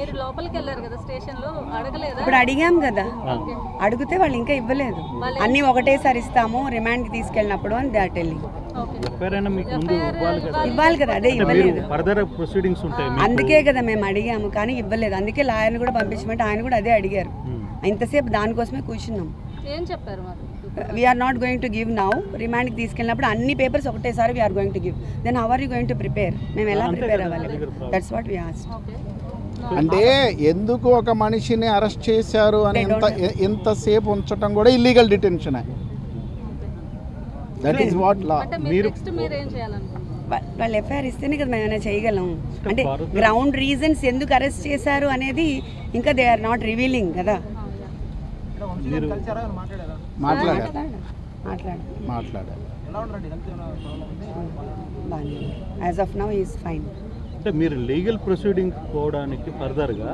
మీరు లోపలికి వెళ్ళారు కదా స్టేషన్లో అడగలేదా? ఇప్పుడు అడిగాం కదా. అడిగితే వాళ్ళు ఇంకా ఇవ్వలేదు. అన్ని ఒకటేసారి ఇస్తాము రిమాండ్కి తీసుకెళ్ళినప్పుడు అని దాట్ ఇవ్వాలి కదా? ఇవ్వాలి కదా అదే ఇవ్వలేదు. ఫర్దర్ ప్రొసీడింగ్స్ ఉంటాయి మీకు. అందుకే కదా మేము అడిగాము కానీ ఇవ్వలేదు. అందుకే లాయర్ని కూడా పంపించమంటే ఆయన కూడా అదే అడిగారు. Hmm. ఇంతసేపు దానికోసమే కూర్చున్నాం. ఏం చెప్పారు we're not going to give now రిమాండ్కి తీసుకెళ్ళినప్పుడు అన్ని పేపర్స్ ఒకటేసారి we're going to give then how are you going to prepare మేము ఎలా ప్రిపేర్ అవ్వాలి. That's what we asked okay అంటే ఎందుకు ఒక మనిషిని అరెస్ట్ చేశారు అని ఇంత ఇంతసేపు ఉంచడం కూడా illegal detention that is what law మీరు నెక్స్ట్ మీరు ఏం చేయాలనుకుంటున్నారు? వాళ్ళు ఎఫ్ఐఆర్ ఇస్తేనే కదా మేము ఏమైనా చేయగలం. అంటే గ్రౌండ్ రీజన్స్ ఎందుకు అరెస్ట్ చేశారు అనేది ఇంకా దే ఆర్ నాట్ రివీలింగ్ కదా. మీరు మాట్లాడారు. మాట్లాడు మాట్లాడారు. బాగానే as of now is fine అంటే మీరు లీగల్ ప్రొసీడింగ్ పోవడానికి ఫర్దర్గా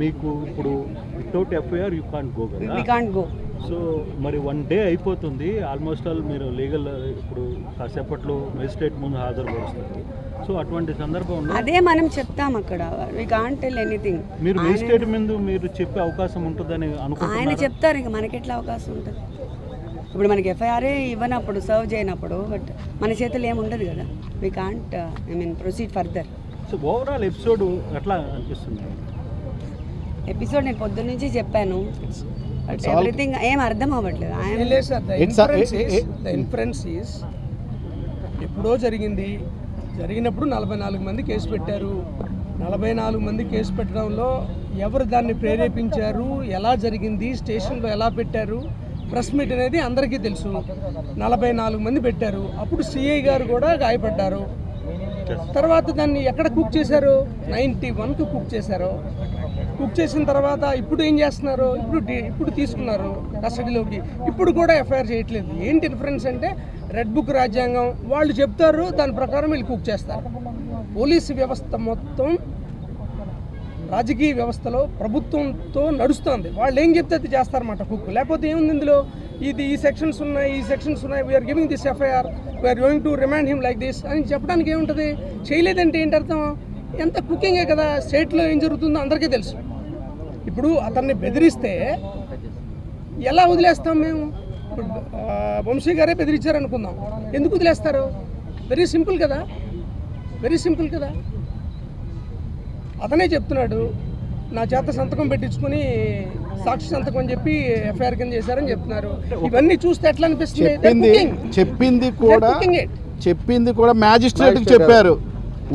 మీకు ఇప్పుడు without FIR you can't go కదా? కాంట్ గో సో మరి వన్ డే అయిపోతుంది ఆల్మోస్ట్ ఆల్ మీరు లీగల్ ఇప్పుడు కాసేపట్లో మెజిస్ట్రేట్ ముందు హాజరుపరుస్తారు. సో అటువంటి సందర్భంలో అదే మనం చెప్తాం అక్కడ. వి కాంట్ టెల్ ఎనీథింగ్ మీరు మెజిస్ట్రేట్ ముందు మీరు చెప్పే అవకాశం ఉంటుందని ఆయన అనుకుంటున్నారు? చెప్తారు ఇంకా మనకి ఎట్లా అవకాశం ఉంటుంది? ఇప్పుడు మనకి ఎఫ్ఐఆర్ఏ ఇవ్వనప్పుడు సర్వ్ చేయనప్పుడు బట్ మన చేతులు ఏమి ఉండదు కదా we can't I mean proceed further so overall episode ఎట్లా అనిపిస్తుంది? ఎపిసోడ్ నేను పొద్దున్న నుంచి చెప్పాను. ఎవ్రీథింగ్ ఏం అర్థం అవ్వట్లేదు. ఇన్ఫరెన్స్ ద ఇన్ఫరెన్స్ ఈస్ ఎప్పుడో జరిగింది. జరిగినప్పుడు నలభై నాలుగు మంది కేసు పెట్టారు. నలభై నాలుగు మంది కేసు పెట్టడంలో ఎవరు దాన్ని ప్రేరేపించారు? ఎలా జరిగింది? స్టేషన్లో ఎలా పెట్టారు? ప్రెస్ మీట్ అనేది అందరికీ తెలుసు. నలభై నాలుగు మంది పెట్టారు. అప్పుడు సిఐ గారు కూడా గాయపడ్డారు. తర్వాత దాన్ని ఎక్కడ కుక్ చేశారు? నైంటీ వన్కి కుక్ చేశారు. కుక్ చేసిన తర్వాత ఇప్పుడు ఏం చేస్తున్నారు? ఇప్పుడు ఇప్పుడు తీసుకున్నారు కస్టడీలోకి. ఇప్పుడు కూడా ఎఫ్ఐఆర్ చేయట్లేదు. ఏంటి డిఫరెన్స్ అంటే రెడ్ బుక్ రాజ్యాంగం వాళ్ళు చెప్తారు దాని ప్రకారం వీళ్ళు కుక్ చేస్తారు. పోలీసు వ్యవస్థ మొత్తం రాజకీయ వ్యవస్థలో ప్రభుత్వంతో నడుస్తుంది. వాళ్ళు ఏం చెప్తే అది చేస్తారన్నమాట కుక్ లేకపోతే ఏముంది ఇందులో? ఇది ఈ సెక్షన్స్ ఉన్నాయి ఈ సెక్షన్స్ ఉన్నాయి. We're giving this FIR we're going to remand him like this అని చెప్పడానికి ఏముంటుంది? చేయలేదంటే ఏంటి అర్థం? ఎంత కుకింగే కదా స్టేట్లో ఏం జరుగుతుందో అందరికీ తెలుసు. ఇప్పుడు అతన్ని బెదిరిస్తే ఎలా వదిలేస్తాం మేము? ఇప్పుడు వంశీ గారే బెదిరించారు అనుకుందాం ఎందుకు వదిలేస్తారు? వెరీ సింపుల్ కదా. వెరీ సింపుల్ కదా. అతనే చెప్తున్నాడు నా చేత సంతకం పెట్టించుకొని సాక్షి సంతకం అని చెప్పి ఎఫ్ఐఆర్ కింద చేశారని చెప్తున్నారు. ఇవన్నీ చూస్తే ఎట్లా అనిపిస్తుంది? చెప్పింది కూడా. చెప్పింది కూడా మ్యాజిస్ట్రేట్కి చెప్పారు.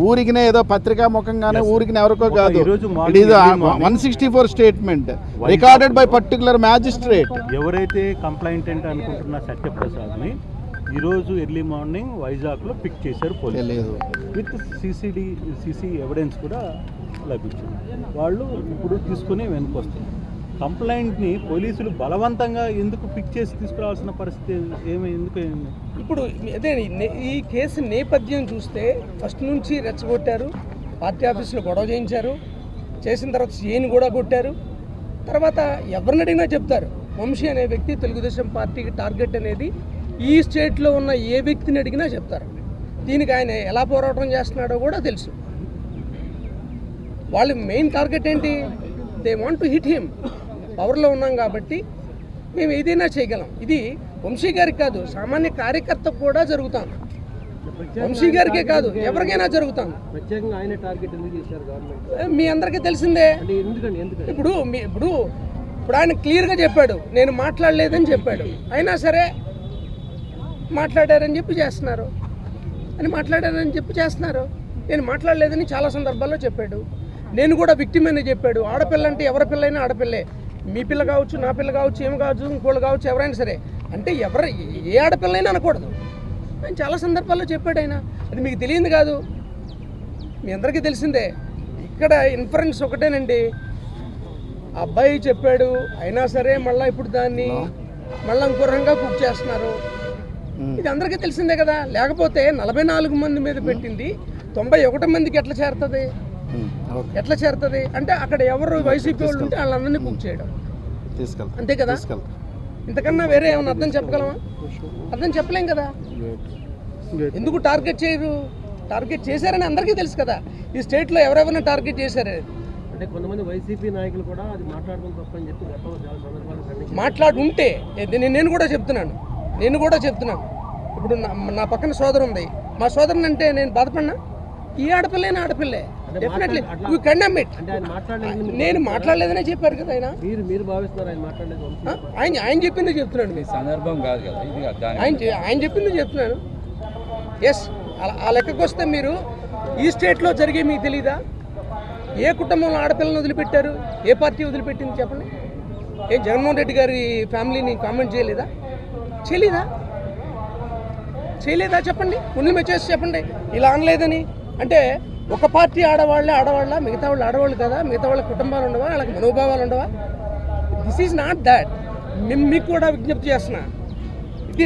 ఊరికినే ఏదో పత్రికా ముఖంగానే ఊరికి ఎవరికో కాదు. It is. One sixty four statement recorded by particular magistrate ఎవరైతే కంప్లైంటెంట్ అనుకుంటున్న సత్యప్రసాద్ని ఈరోజు ఎర్లీ మార్నింగ్ వైజాగ్లో పిక్ చేశారు police with CCD CC evidence కూడా లభించింది. వాళ్ళు ఇప్పుడు తీసుకుని వెనుకొస్తారు కంప్లైంట్ని పోలీసులు బలవంతంగా ఎందుకు పిక్ చేసి తీసుకురావాల్సిన పరిస్థితి ఏమి ఎందుకు ఇప్పుడు అదే నే- ఈ కేసు నేపథ్యం చూస్తే ఫస్ట్ నుంచి రెచ్చగొట్టారు పార్టీ ఆఫీసులో గొడవ చేయించారు చేసిన తర్వాత సీఎని కూడా కొట్టారు తర్వాత ఎవరిని అడిగినా చెప్తారు వంశీ అనే వ్యక్తి తెలుగుదేశం పార్టీకి టార్గెట్ అనేది ఈ స్టేట్లో ఉన్న ఏ వ్యక్తిని అడిగినా చెప్తారు. దీనికి ఆయన ఎలా పోరాటం చేస్తున్నాడో కూడా తెలుసు. వాళ్ళ మెయిన్ టార్గెట్ ఏంటి? They want to hit him. పవర్లో ఉన్నాం కాబట్టి మేము ఏదైనా చేయగలం. ఇది వంశీ గారికి కాదు సామాన్య కార్యకర్తకు కూడా జరుగుతాం. వంశీ గారికే కాదు ఎవరికైనా జరుగుతాం. మీ అందరికీ తెలిసిందే. ఇప్పుడు మీ ఇప్పుడు ఇప్పుడు ఆయన క్లియర్గా చెప్పాడు నేను మాట్లాడలేదని చెప్పాడు. అయినా సరే మాట్లాడారని చెప్పి చేస్తున్నారు. అని మాట్లాడారని చెప్పి చేస్తున్నారు. నేను మాట్లాడలేదని చాలా సందర్భాల్లో చెప్పాడు. నేను కూడా విక్టిమ్ అని చెప్పాడు. ఆడపిల్ల అంటే ఎవరి పిల్ల అయినా ఆడపిల్లే. మీ పిల్ల కావచ్చు నా పిల్ల కావచ్చు ఏమి కావచ్చు ఇంకోళ్ళు కావచ్చు ఎవరైనా సరే. అంటే ఎవరు ఏ ఆడపిల్లైనా అనకూడదు. ఆయన చాలా సందర్భాల్లో చెప్పాడు ఆయన. అది మీకు తెలియంది కాదు. మీ అందరికీ తెలిసిందే. ఇక్కడ ఇన్ఫరెన్స్ ఒకటేనండి. అబ్బాయి చెప్పాడు అయినా సరే మళ్ళీ ఇప్పుడు దాన్ని మళ్ళీ ఇంకో కుక్ చేస్తున్నారు. ఇది అందరికీ తెలిసిందే కదా. లేకపోతే నలభై నాలుగు మంది మీద పెట్టింది. తొంభై ఒకటి మందికి ఎట్లా చేరుతుంది? ఎట్లా చేరుతుంది? అంటే అక్కడ ఎవరు వైసీపీ వాళ్ళు ఉంటే వాళ్ళందరినీ బుక్ చేయడం. తీసుకెళ్తా అంతే కదా? ఇంతకన్నా వేరే ఏమైనా అర్థం చెప్పగలమా? అర్థం చెప్పలేం కదా? ఎందుకు టార్గెట్ చేయరు? టార్గెట్ చేశారని అందరికీ తెలుసు కదా. ఈ స్టేట్లో ఎవరెవరిని టార్గెట్ చేశారు? అంటే కొంతమంది వైసీపీ నాయకులు కూడా అది మాట్లాడడం తప్పని చెప్పి నేను కూడా చెప్తున్నాను. నేను కూడా చెప్తున్నాను. ఇప్పుడు నా నా పక్కన సోదరు ఉంది మా సోదరుని అంటే నేను బాధపడినా? ఈ ఆడపిల్లైన ఆడపిల్లే. డెఫినెట్లీ యూ కండెమ్ ఇట్ అంటే ఆయన మాట్లాడలేదు నేను మాట్లాడలేదనే చెప్పారు కదా ఆయన. మీరు మీరు భావిస్తున్నారు ఆయన మాట్లాడలేదు? ఆయన ఆయన చెప్పింది చెప్తున్నాను మీకు సందర్భం కాదు కదా ఇది ఆయన ఆయన చెప్పింది చెప్తున్నాను. ఎస్ ఆ లెక్కకు వస్తే మీరు ఈ స్టేట్లో జరిగే మీకు తెలీదా? ఏ కుటుంబంలో ఆడపిల్లని వదిలిపెట్టారు? ఏ పార్టీ వదిలిపెట్టింది చెప్పండి. ఏం జగన్మోహన్ రెడ్డి గారి ఫ్యామిలీని కామెంట్ చేయలేదా? చేయలేదా? చేయలేదా చెప్పండి? ఉండి మెచ్చేసి చెప్పండి. ఇలా అనలేదని. అంటే ఒక పార్టీ ఆడవాళ్ళే ఆడవాళ్ళ మిగతా వాళ్ళు ఆడవాళ్ళు కదా మిగతా వాళ్ళ కుటుంబాలు ఉండవా వాళ్ళకి మనోభావాలు ఉండవా? దిస్ ఈజ్ నాట్ దాట్ మీకు కూడా విజ్ఞప్తి చేస్తున్నా. ఇది.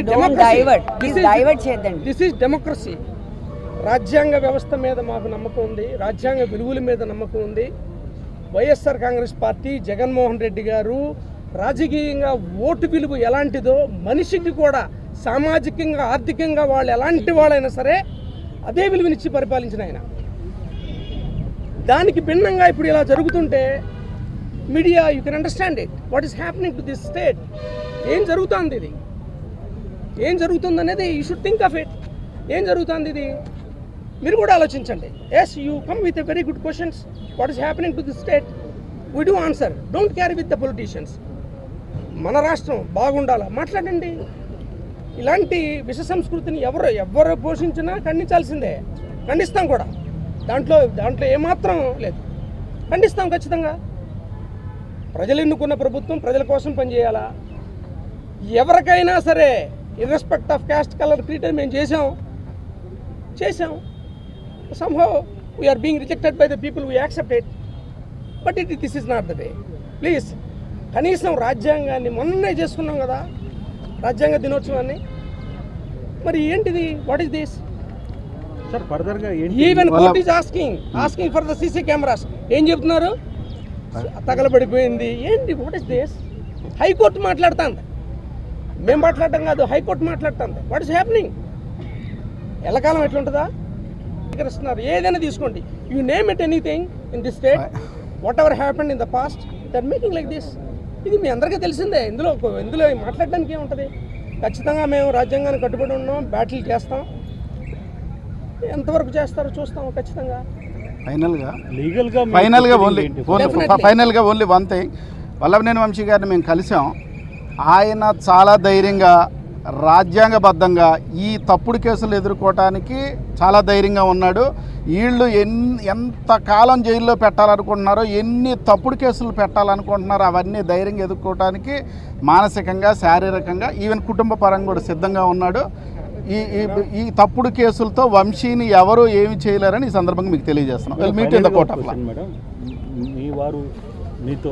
దిస్ ఈజ్ డెమోక్రసీ రాజ్యాంగ వ్యవస్థ మీద మాకు నమ్మకం ఉంది. రాజ్యాంగ విలువల మీద నమ్మకం ఉంది. YSR Congress party Jaganmohan Reddy garu రాజకీయంగా ఓటు విలువ ఎలాంటిదో మనిషికి కూడా సామాజికంగా ఆర్థికంగా వాళ్ళు ఎలాంటి వాళ్ళైనా సరే అదే విలువనిచ్చి పరిపాలించిన ఆయన. దానికి భిన్నంగా ఇప్పుడు ఇలా జరుగుతుంటే media you can understand it what is happening to this state ఏం జరుగుతుంది ఇది? ఏం జరుగుతుంది అనేది you should think of it ఏం జరుగుతుంది ఇది? మీరు కూడా ఆలోచించండి. Yes you come with a very good questions what is happening to the state we do answer don't carry with the politicians మన రాష్ట్రం బాగుండాలా? మాట్లాడండి. ఇలాంటి విష సంస్కృతిని ఎవరు ఎవరు పోషించినా ఖండించాల్సిందే. ఖండిస్తాం కూడా. దాంట్లో దాంట్లో ఏమాత్రం లేదు. ఖండిస్తాం ఖచ్చితంగా. ప్రజలు ఎన్నుకున్న ప్రభుత్వం ప్రజల కోసం పనిచేయాలా? ఎవరికైనా సరే ఇర్రెస్పెక్ట్ ఆఫ్ క్యాస్ట్ కలర్ క్రీటర్ మేము చేసాం చేసాం somehow we're being rejected by the people we accept it but it this is not the way please కనీసం రాజ్యాంగాన్ని మొన్ననే చేసుకున్నాం కదా రాజ్యాంగ దినోత్సవాన్ని. మరి ఏంటిది? What is this sir even court is asking asking for the CC cameras ఏం చెప్తున్నారు? తగలబడిపోయింది. ఏంటి? వాట్ ఇస్ దిస్ హైకోర్టు మాట్లాడుతుంది. మేము మాట్లాడటం కాదు హైకోర్టు మాట్లాడుతుంది. వాట్ ఇస్ హ్యాపెనింగ్ ఎల్లకాలం ఎట్లుంటుందా? స్వీకరిస్తున్నారు. ఏదైనా తీసుకోండి. You name it anything in this state whatever happened in the past that making like this ఇది మీ అందరికీ తెలిసిందే. ఇందులో ఇందులో మాట్లాడడానికి ఏముంటుంది? ఖచ్చితంగా మేము రాజ్యాంగాన్ని కట్టుబడి ఉన్నాం బ్యాటిల్ చేస్తాం. ఎంతవరకు చేస్తారో చూస్తాం ఖచ్చితంగా. ఫైనల్గా. లీగల్గా ఫైనల్గా ఓన్లీ. ఫైనల్గా only one thing. Vallabhaneni Vamsi గారిని మేము కలిసాం. ఆయన చాలా ధైర్యంగా రాజ్యాంగబద్ధంగా ఈ తప్పుడు కేసులు ఎదుర్కోవటానికి చాలా ధైర్యంగా ఉన్నాడు. వీళ్ళు ఎన్ ఎంత కాలం జైల్లో పెట్టాలనుకుంటున్నారో ఎన్ని తప్పుడు కేసులు పెట్టాలనుకుంటున్నారో అవన్నీ ధైర్యంగా ఎదుర్కోవటానికి మానసికంగా శారీరకంగా ఈవెన్ కుటుంబ పరంగా కూడా సిద్ధంగా ఉన్నాడు. ఈ ఈ- తప్పుడు కేసులతో వంశీని ఎవరు ఏమి చేయలేరని ఈ సందర్భంగా మీకు తెలియజేస్తున్నాం. మీట్ ఇన్ ద కోర్ట్ మీ వారు మీతో